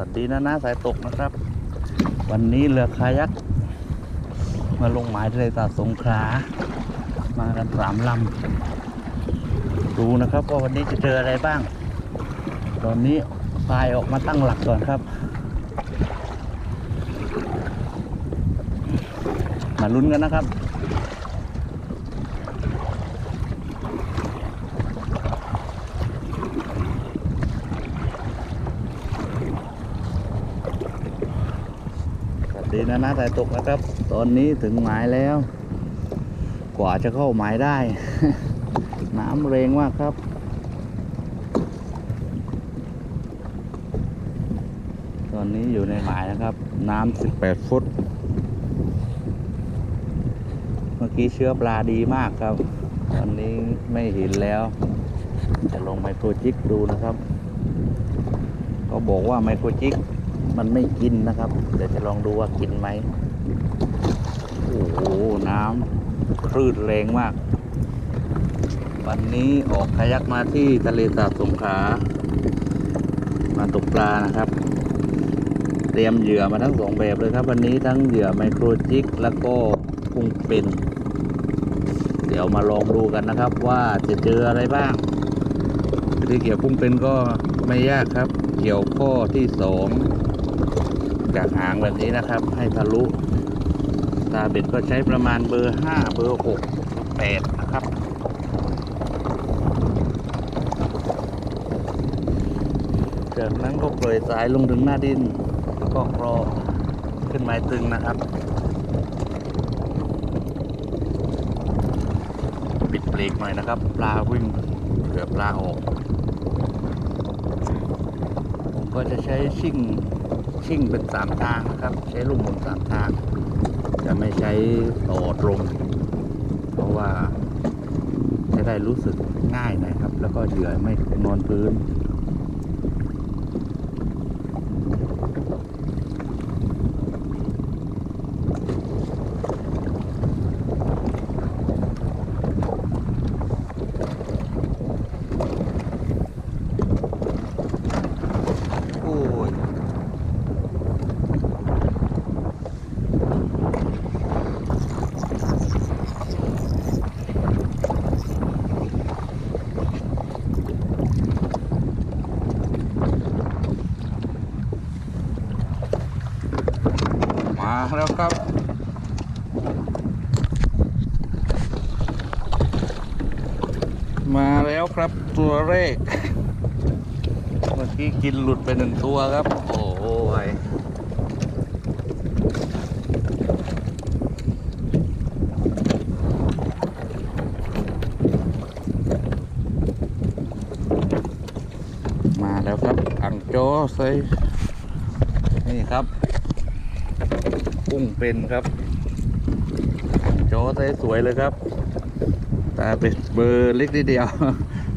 สวัสดีนะนะสายตกนะครับ วันนี้เรือคายัก มาลงหมายทะเลสาบสงขลามากันสามลำดูนะครับว่าวันนี้จะเจออะไรบ้าง ตอนนี้พายออกมาตั้งหลักก่อนครับ มาลุ้นกันนะครับ ดีนะนะสายตกนะครับ ตอนนี้ถึงหมายแล้ว กว่าจะเข้าหมายได้ น้ำแรงมากครับตอนนี้อยู่ในหมายนะครับ น้ำ18 ฟุต เมื่อกี้เชื้อปลาดีมากครับ ตอนนี้ไม่เห็นแล้ว จะลงไมโครจิกดูนะครับ ก็บอกว่าไมโครจิก มันไม่กินนะครับ เดี๋ยวจะลองดูว่ากินไหมโอ้โหน้ำคลื่นแรงมาก วันนี้ออกคายักมาที่ทะเลสาบสงขลามาตกปลานะครับ เตรียมเหยื่อมาทั้งสองแบบเลยครับ วันนี้ทั้งเหยื่อไมโครจิกแล้วก็กุ้งเป็น เดี๋ยวมาลองดูกันนะครับ ว่าจะเจออะไรบ้างวิธีเกี่ยวกุ้งเป็นก็ไม่ยากครับ เกี่ยวข้อที่สอง จากหางแบบนี้นะครับ ให้ทะลุตาเบ็ดก็ใช้ประมาณเบอร์ห้าเบอร์หกแปดนะครับ จากนั้นก็ปล่อยสายลงถึงหน้าดินแล้วก็รอขึ้นไม้ตึงนะครับ ปิดเบรกหน่อยนะครับ ปลาวิ่งเผื่อปลาออก ผมก็จะใช้ชิ่ง ชิ่งเป็นสามทางนะครับ ใช้ลูกหมุนสามทาง จะไม่ใช้ตอดลงเพราะว่าจะได้รู้สึกง่ายนะครับ แล้วก็เหยื่อไม่นอนพื้น โอ้ย มา แล้วครับมาแล้วครับตัวแรกเมื่อกี้กินหลุดไปหนึ่งตัวครับ โอ้โหยมาแล้วครับ อังโจใส่นี่ครับ กุ้งเป็นครับอังโจใสสวยเลยครับ ตาเป็นเบอร์เล็กนิดเดียว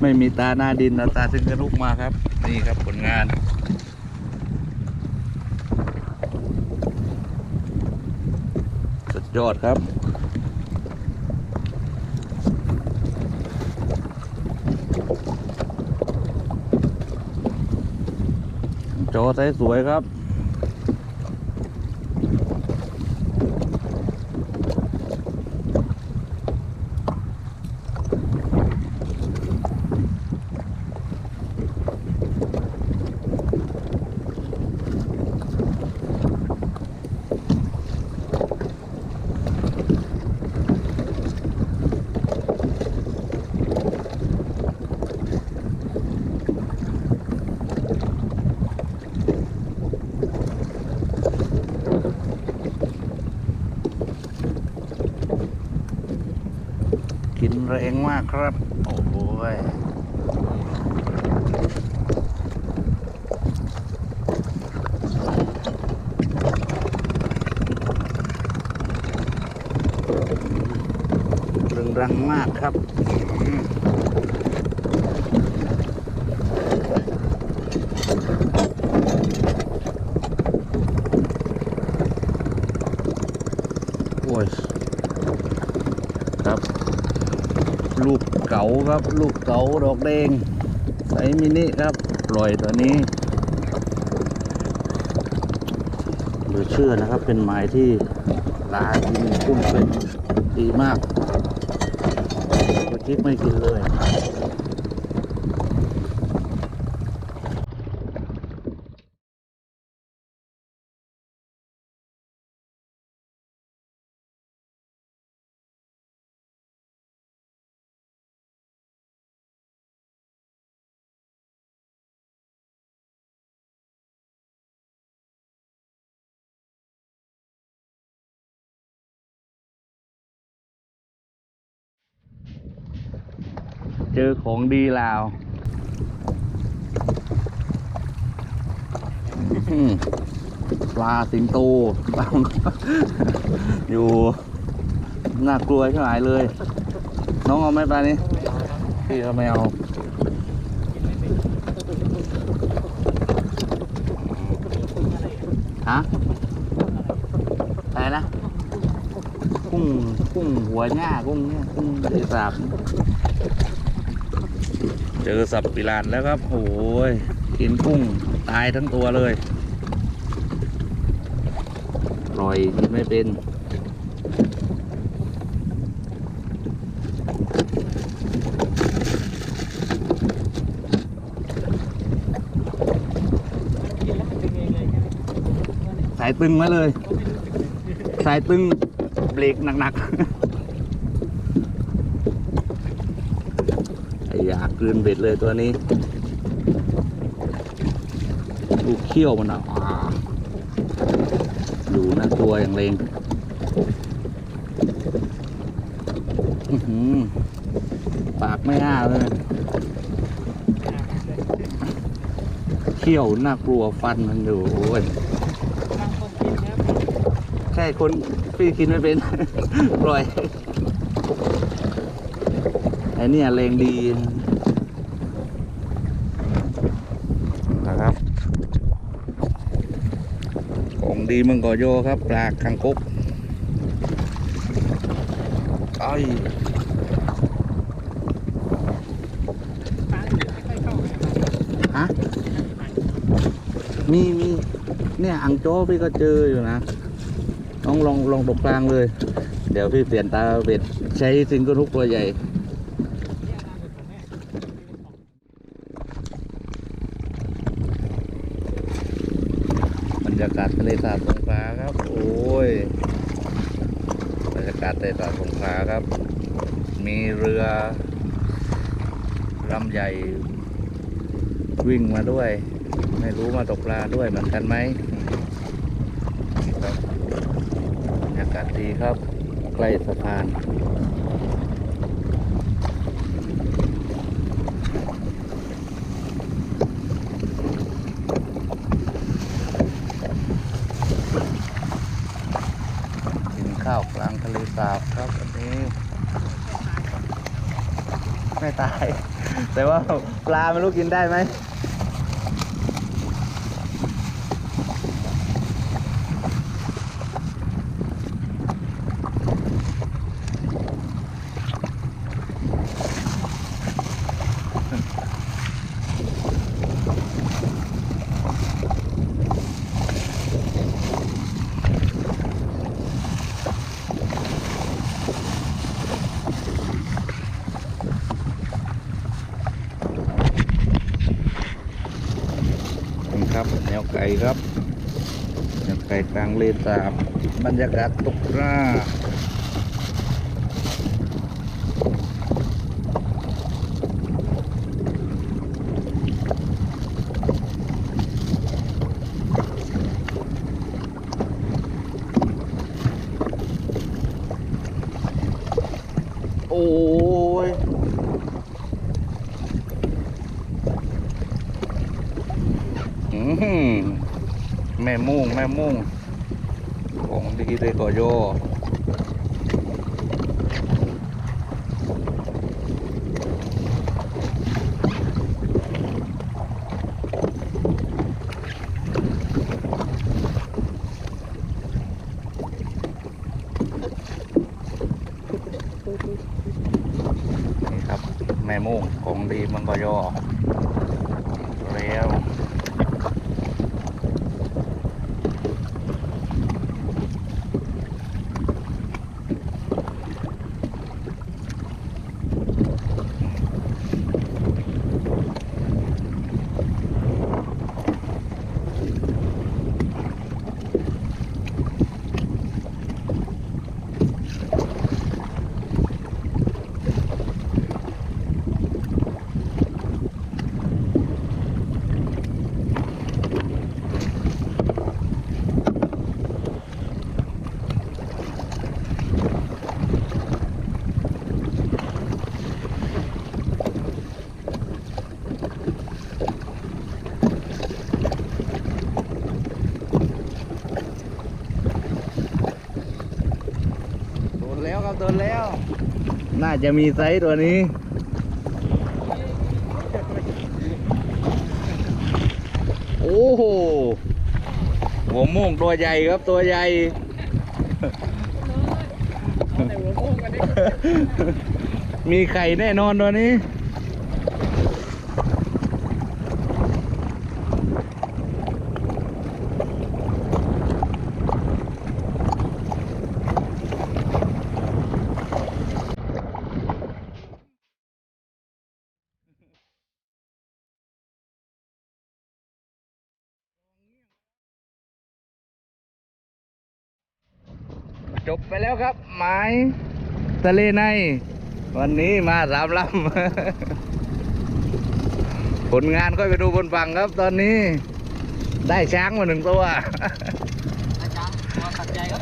ไม่มีตาหน้าดินนะตาซึ่งกระลุกมาครับ นี่ครับผลงานสุดยอดครับจใสสวยครับ แรงมากครับ โอ้โหเรื่องรังมากครับโอ้ย ครับ ลูกเก๋าครับ ลูกเก๋าดอกแดงไซมินิครับปล่อยตัวนี้รือเชื่อนะครับเป็นหมายที่ลากินกุ้งเป็นดีมากตัวจิ๊กไม่กินเลย เจอของดีลาวปลาสิงโตปลาอยู่น่ากลัวใช่ไหมเลย น้องเอาไหมปลานี้พี่ก็ไม่เอาฮะอะไรนะกุ้งกุ้งหัวหญ้ากุ้งเนี่ยกุ้งเดสาบ เจอสับปิลานแล้วครับ โอ้ยกินกุ้งตายทั้งตัวเลยอร่อยกินไม่เป็นสายตึงมาเลย สายตึงเบรกหนักๆ ไอ้อยา กลืนเบ็ดเลยตัวนี้ดูเขี้ยวมันอะอ่าอยู่หน้าตัวอย่างเลงอื้อหือปากไม่อ้าเลย เขี้ยวน่ากลัวฟันมันอยู่โอ้ยใช่คนพี่กินไม่เป็น ปล่อยไอ้เนี่ยแรงดีนะครับ ของ ดีเมืองกอโยครับปลาคังคกไอ้ฮะมีมีเนี่ยอังโจ้พี่ก็เจออยู่นะลองลองลองตรงกลางเลย เดี๋ยวพี่เปลี่ยนตาเบ็ดใช้ซิงเกิลฮุกตัวใหญ่ รรยากาศทะเลสาบสงขลาครับ โอ้ยบรรยากาศทะเลสาบสงขลาครับ มีเรือลำใหญ่วิ่งมาด้วย ไม่รู้มาตกปลาด้วยเหมือนกันไหมบรรยากาศดีครับ ใกล้สะพาน กินข้าวกลางทะเลสาบครับวันนี้ ไม่ ตาย แต่ว่าปลาไม่รู้กินได้ไหม ไก่ครับแนวไก่กลางเลนสาบบรรยากาศตกปลาโอ้ย อื้อหือแม่มุ่งแม่มุ่งของดีเลยก่อโยนี่ครับแม่มุ่งของดีมังกอยอแล้ว ทนแล้ว น่าจะมีไซส์ตัวนี้ โอ้โห หัวโม่งตัวใหญ่ครับตัวใหญ่แต่หัวโป้งกันดิมีไข่แน่นอนตัวนี้ จบไปแล้วครับ หมายทะเลใน วันนี้มาสามลำผลงานค่อยไปดูบนฝั่งครับตอนนี้ ได้ช้างมาหนึ่งตัวอาจารย์ขอขัดใจครับ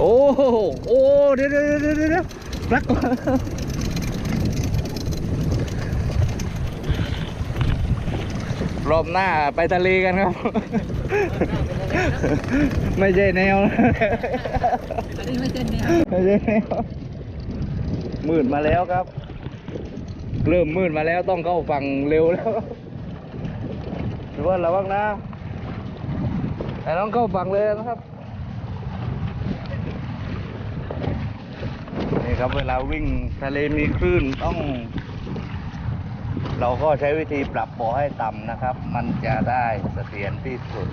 โอ้โหโอ้เดี๋ยวเดี๋ยวเดี๋ยวเดี๋ยวรักรอบหน้าไปทะเลกันครับ ไม่ใช่แนวนะอันนี้ไม่ใช่แนวไม่ใช่แนวมืดมาแล้วครับ เริ่มมืดมาแล้วต้องเข้าฝั่งเร็วแล้วหรือว่าระวังนะแต่ต้องเข้าฝั่งเลยนะครับนี่ครับเวลาวิ่งทะเลมีคลื่นต้อง เราก็ใช้วิธีปรับบ่อให้ต่ำนะครับ มันจะได้เสถียรที่สุด